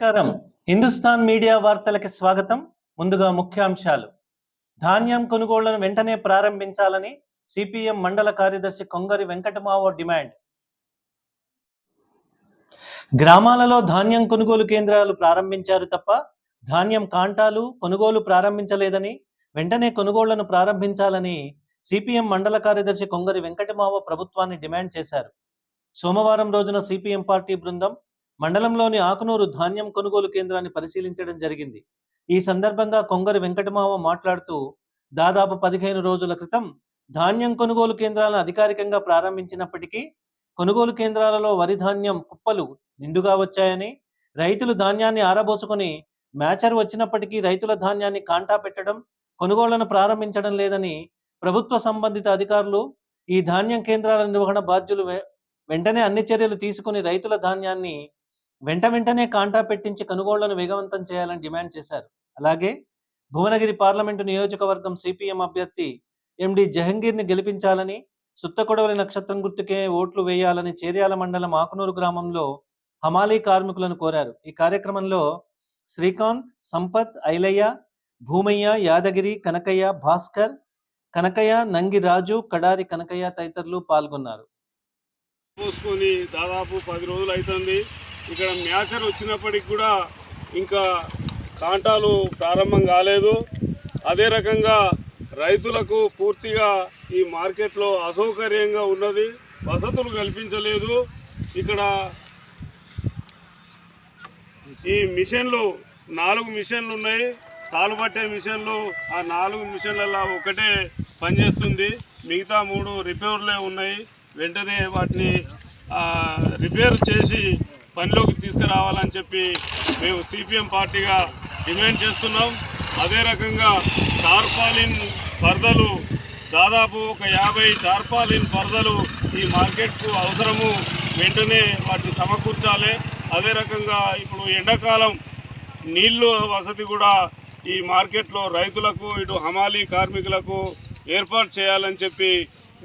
నమస్కారం. హిందుస్థాన్ మీడియా వార్తలకి స్వాగతం. ముందుగా ముఖ్యాంశాలు. ధాన్యం కొనుగోళ్ళను వెంటనే ప్రారంభించాలని సిపిఎం మండల కార్యదర్శి కొంగరి వెంకటమావో డిమాండ్. గ్రామాలలో ధాన్యం కొనుగోలు కేంద్రాలు ప్రారంభించారు తప్ప ధాన్యం కాంటాలు కొనుగోలు ప్రారంభించలేదని వెంటనే కొనుగోళ్ళను ప్రారంభించాలని సిపిఎం మండల కార్యదర్శి కొంగరి వెంకటమావ ప్రభుత్వాన్ని డిమాండ్ చేశారు. సోమవారం రోజున సిపిఎం పార్టీ బృందం మండలంలోని ఆకునూరు ధాన్యం కొనుగోలు కేంద్రాన్ని పరిశీలించడం జరిగింది. ఈ సందర్భంగా కొంగరి వెంకటమావ మాట్లాడుతూ దాదాపు పదిహేను రోజుల క్రితం ధాన్యం కొనుగోలు కేంద్రాలను అధికారికంగా ప్రారంభించినప్పటికీ కొనుగోలు కేంద్రాలలో వరి ధాన్యం కుప్పలు నిండుగా వచ్చాయని రైతులు ధాన్యాన్ని ఆరబోసుకొని మ్యాచర్ వచ్చినప్పటికీ రైతుల ధాన్యాన్ని కాంటా పెట్టడం కొనుగోళ్ళను ప్రారంభించడం లేదని ప్రభుత్వ సంబంధిత అధికారులు ఈ ధాన్యం కేంద్రాల నిర్వహణ బాధ్యులు వెంటనే అన్ని చర్యలు తీసుకుని రైతుల ధాన్యాన్ని వెంట వెంటనే కాంటా పెట్టించి కొనుగోళ్ళను వేగవంతం చేయాలని డిమాండ్ చేశారు. అలాగే భువనగిరి పార్లమెంటు నియోజకవర్గం సిపిఎం అభ్యర్థి ఎండి జహంగీర్ని గెలిపించాలని సుత్తకొడవలి నక్షత్రం గుర్తుకే ఓట్లు వేయాలని చేర్యాల మండలం ఆకునూరు గ్రామంలో హమాలీ కార్మికులను కోరారు. ఈ కార్యక్రమంలో శ్రీకాంత్ సంపత్ ఐలయ్య భూమయ్య యాదగిరి కనకయ్య భాస్కర్ కనకయ్య నంగి రాజు కడారి కనకయ్య తదితరులు పాల్గొన్నారు. దాదాపు పది రోజులు అవుతుంది ఇక్కడ మ్యాచర్ వచ్చినప్పటికి కూడా ఇంకా కాంటాలు ప్రారంభం కాలేదు. అదే రకంగా రైతులకు పూర్తిగా ఈ మార్కెట్లో అసౌకర్యంగా ఉన్నది. వసతులు కల్పించలేదు. ఇక్కడ ఈ మిషన్లు నాలుగు మిషన్లు ఉన్నాయి. తాలు పట్టే మిషన్లు ఆ నాలుగు మిషన్లలో ఒకటే పనిచేస్తుంది. మిగతా మూడు రిపేర్లే ఉన్నాయి. వెంటనే వాటిని రిపేర్ చేసి పనిలోకి తీసుకురావాలని చెప్పి మేము సిపిఎం పార్టీగా డిమాండ్ చేస్తున్నాం. అదే రకంగా టార్పాలిన్ పరదలు దాదాపు ఒక యాభై టార్పాలిన్ పరదలు ఈ మార్కెట్కు అవసరము. వెంటనే వాటిని సమకూర్చాలి. అదే రకంగా ఇప్పుడు ఎండాకాలం నీళ్ళు వసతి కూడా ఈ మార్కెట్లో రైతులకు ఇటు హమాలీ కార్మికులకు ఏర్పాటు చేయాలని చెప్పి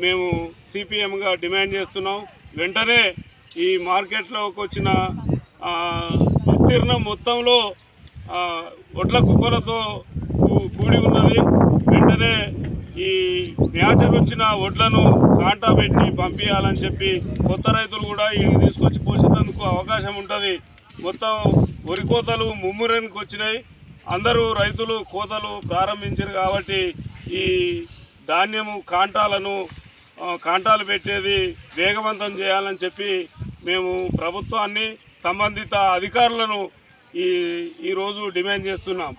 మేము సిపిఎంగా డిమాండ్ చేస్తున్నాం. వెంటనే ఈ మార్కెట్లోకి వచ్చిన విస్తీర్ణం మొత్తంలో ఒడ్ల కుప్పలతో కూడి ఉన్నది. వెంటనే ఈ మ్యాచర్ వచ్చిన వడ్లను కాంటా పెట్టి పంపించాలని చెప్పి కొత్త రైతులు కూడా ఇక్కడికి తీసుకొచ్చి పోసేందుకు అవకాశం ఉంటుంది. మొత్తం వరి కోతలు ముమ్మురానికి వచ్చినాయి. అందరూ రైతులు కోతలు ప్రారంభించారు కాబట్టి ఈ ధాన్యము కాంటాలను కాంటాలు పెట్టేది వేగవంతం చేయాలని చెప్పి మేము ప్రభుత్వాన్ని సంబంధిత అధికారులను ఈ ఈరోజు డిమాండ్ చేస్తున్నాం.